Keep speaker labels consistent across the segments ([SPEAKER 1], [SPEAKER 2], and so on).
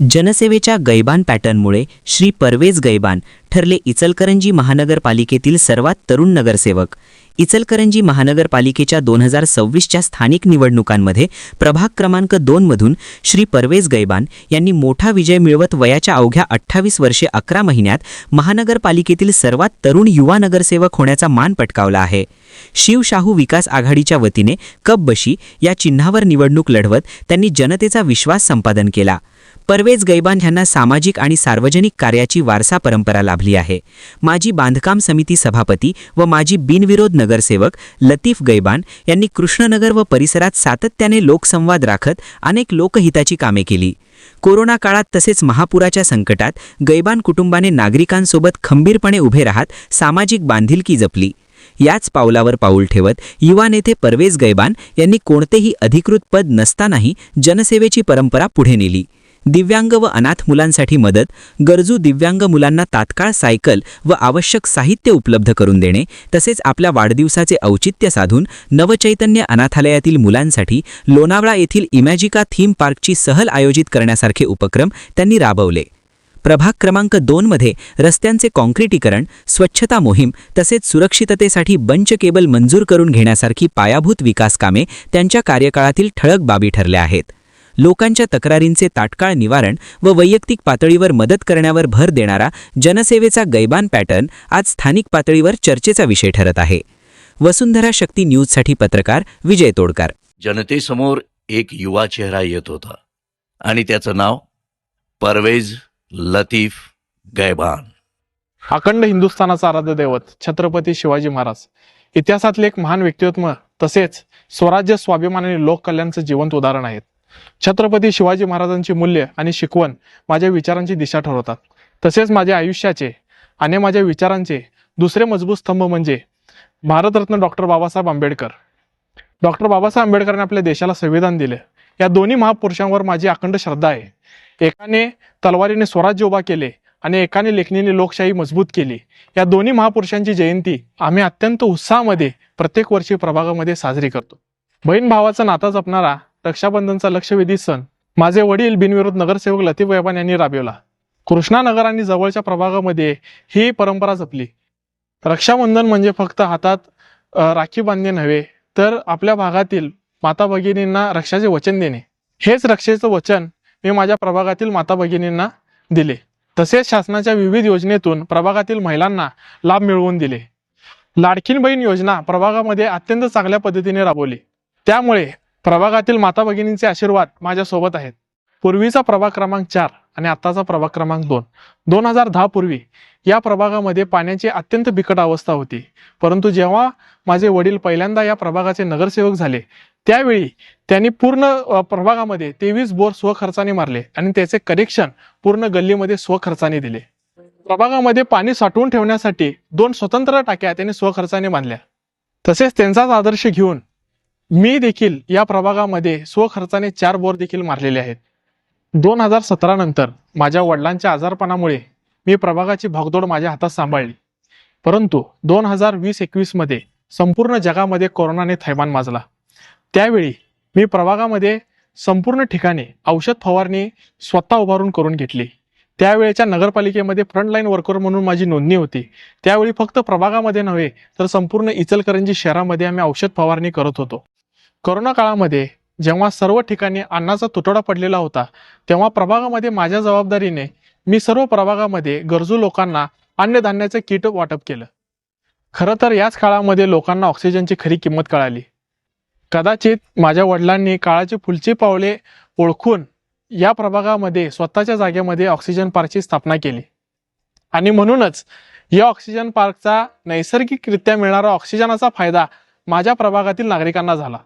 [SPEAKER 1] जनसेवेच्या गैबान पॅटर्नमुळे श्री परवेज गैबान ठरले इचलकरंजी महानगरपालिकेतील सर्वात तरुण नगरसेवक. इचलकरंजी महानगरपालिकेच्या दोन हजार सव्वीसच्या स्थानिक निवडणुकांमध्ये प्रभाग क्रमांक दोनमधून श्री परवेज गैबान यांनी मोठा विजय मिळवत वयाच्या अवघ्या अठ्ठावीस वर्षे अकरा महिन्यात महानगरपालिकेतील सर्वात तरुण युवा नगरसेवक होण्याचा मान पटकावला आहे. शिवशाहू विकास आघाडीच्या वतीने कप बशी या चिन्हावर निवडणूक लढवत त्यांनी जनतेचा विश्वास संपादन केला. परवेज गैबान यांना सामाजिक आणि सार्वजनिक कार्याची वारसा परंपरा लाभली. आहे. माजी बांधकाम समिती सभापती व माजी बिनविरोध नगरसेवक लतीफ गैबान यांनी कृष्णनगर व परिसरात सातत्याने लोकसंवाद राखत अनेक लोकहिताची कामे केली. कोरोना काळात तसेच महापुराच्या संकटात गैबान कुटुंबाने नागरिकांसोबत खंबीरपणे उभे राहत सामाजिक बांधिलकी जपली. याच पावलावर पाऊल ठेवत युवा नेते परवेज गैबान यांनी कोणतेही अधिकृत पद नसतानाही जनसेवेची परंपरा पुढे नेली. दिव्यांग व अनाथ मुलांसाठी मदत गरजू दिव्यांग मुलांना तात्काळ सायकल व आवश्यक साहित्य उपलब्ध करून देणे तसेच आपल्या वाढदिवसाचे औचित्य साधून नवचैतन्य अनाथालयातील मुलांसाठी लोणावळा येथील इमॅजिका थीम पार्कची सहल आयोजित करण्यासारखे उपक्रम त्यांनी राबवले. प्रभाग क्रमांक दोनमध्ये रस्त्यांचे कॉन्क्रिटीकरण स्वच्छता मोहीम तसेच सुरक्षिततेसाठी बंच केबल मंजूर करून घेण्यासारखी पायाभूत विकास कामे त्यांच्या कार्यकाळातील ठळक बाबी ठरल्या आहेत. लोकांच्या तक्रारींचे तात्काळ निवारण व वैयक्तिक पातळीवर मदत करण्यावर भर देणारा जनसेवेचा गैबान पॅटर्न आज स्थानिक पातळीवर चर्चेचा विषय ठरत आहे. वसुंधरा शक्ती न्यूजसाठी पत्रकार विजय तोडकार.
[SPEAKER 2] जनतेसमोर एक युवा चेहरा येत होता आणि त्याचं नाव परवेज लतीफ गैबान.
[SPEAKER 3] अखंड हिंदुस्थानाचा आराध्य दैवत छत्रपती शिवाजी महाराज. इतिहासातले एक महान व्यक्तित्व तसेच स्वराज्य स्वाभिमानाने लोककल्याणचं जिवंत उदाहरण आहेत. छत्रपती शिवाजी महाराजांची मूल्य आणि शिकवण माझ्या विचारांची दिशा ठरवतात. तसेच माझ्या आयुष्याचे आणि माझ्या विचारांचे दुसरे मजबूत स्तंभ म्हणजे भारतरत्न डॉक्टर बाबासाहेब आंबेडकर. डॉक्टर बाबासाहेब आंबेडकरांनी आपल्या देशाला संविधान दिले. या दोन्ही महापुरुषांवर माझी अखंड श्रद्धा आहे. एकाने तलवारीने स्वराज्य उभा केले आणि एकाने लेखणीने लोकशाही मजबूत केली. या दोन्ही महापुरुषांची जयंती आम्ही अत्यंत उत्साहामध्ये प्रत्येक वर्षी प्रभागामध्ये साजरी करतो. बहीण भावाचा नाता जपणारा रक्षाबंधनचा लक्षवेधी सण. माझे वडील बिनविरोध नगरसेवक लतीफ वैबान यांनी राबवला. कृष्णानगर आणि जवळच्या प्रभागामध्ये ही परंपरा जपली. रक्षाबंधन म्हणजे फक्त हातात राखी बांधणे नव्हे तर आपल्या भागातील माता भगिनींना रक्षाचे वचन देणे. हेच रक्षेचं वचन मी माझ्या प्रभागातील माता भगिनींना दिले. तसेच शासनाच्या विविध योजनेतून प्रभागातील महिलांना लाभ मिळवून दिले. लाडकीन बहीण योजना प्रभागामध्ये अत्यंत चांगल्या पद्धतीने राबवली. त्यामुळे प्रभागातील माता भगिनींचे आशीर्वाद माझ्यासोबत आहेत. पूर्वीचा प्रभाग क्रमांक चार आणि आताचा प्रभाग क्रमांक दोन. दोन हजार दहा पूर्वी या प्रभागामध्ये पाण्याची अत्यंत बिकट अवस्था होती. परंतु जेव्हा माझे वडील पहिल्यांदा या प्रभागाचे नगरसेवक झाले त्यावेळी त्यांनी पूर्ण प्रभागामध्ये तेवीस बोर स्वखर्चाने मारले आणि त्याचे कनेक्शन पूर्ण गल्लीमध्ये स्वखर्चाने दिले. प्रभागामध्ये पाणी साठवून ठेवण्यासाठी दोन स्वतंत्र टाक्या त्यांनी स्वखर्चाने बांधल्या. तसेच त्यांचाच आदर्श घेऊन मी देखील या प्रभागामध्ये स्वखर्चाने चार बोर देखील मारलेले आहेत. दोन हजार सतरा नंतर माझ्या वडिलांच्या आजारपणामुळे मी प्रभागाची भागदौड माझ्या हातात सांभाळली. परंतु दोन हजार वीस एकवीसमध्ये संपूर्ण जगामध्ये कोरोनाने थैमान माजला. त्यावेळी मी प्रभागामध्ये संपूर्ण ठिकाणी औषध फवारणी स्वतः उभारून करून घेतली. त्यावेळेच्या नगरपालिकेमध्ये फ्रंटलाईन वर्कर म्हणून माझी नोंदणी होती. त्यावेळी फक्त प्रभागामध्ये नव्हे तर संपूर्ण इचलकरंजी शहरामध्ये आम्ही औषध फवारणी करत होतो. कोरोना काळामध्ये जेव्हा सर्व ठिकाणी अन्नाचा तुटवडा पडलेला होता तेव्हा प्रभागामध्ये माझ्या जबाबदारीने मी सर्व प्रभागामध्ये गरजू लोकांना अन्नधान्याचं किट वाटप केलं. खरं तर याच काळामध्ये लोकांना ऑक्सिजनची खरी किंमत कळाली. कदाचित माझ्या वडिलांनी काळाची फुलचे पावले ओळखून या प्रभागामध्ये स्वतःच्या जागेमध्ये ऑक्सिजन पार्कची स्थापना केली. आणि म्हणूनच या ऑक्सिजन पार्कचा नैसर्गिकरित्या मिळणारा ऑक्सिजनाचा फायदा माझ्या प्रभागातील नागरिकांना झाला.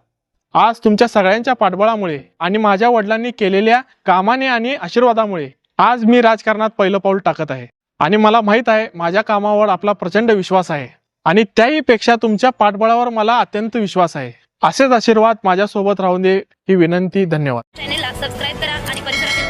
[SPEAKER 3] आज तुमच्या सगळ्यांच्या पाठबळामुळे आणि माझ्या वडिलांनी केलेल्या कामाने आणि आशीर्वादामुळे आज मी राजकारणात पहिलं पाऊल टाकत आहे. आणि मला माहीत आहे माझ्या कामावर आपला प्रचंड विश्वास आहे. आणि त्याही पेक्षा तुमच्या पाठबळावर मला अत्यंत विश्वास आहे. असेच आशीर्वाद माझ्यासोबत राहून दे ही विनंती धन्यवाद.
[SPEAKER 4] चॅनेलला सबस्क्राईब करा आणि परिसरात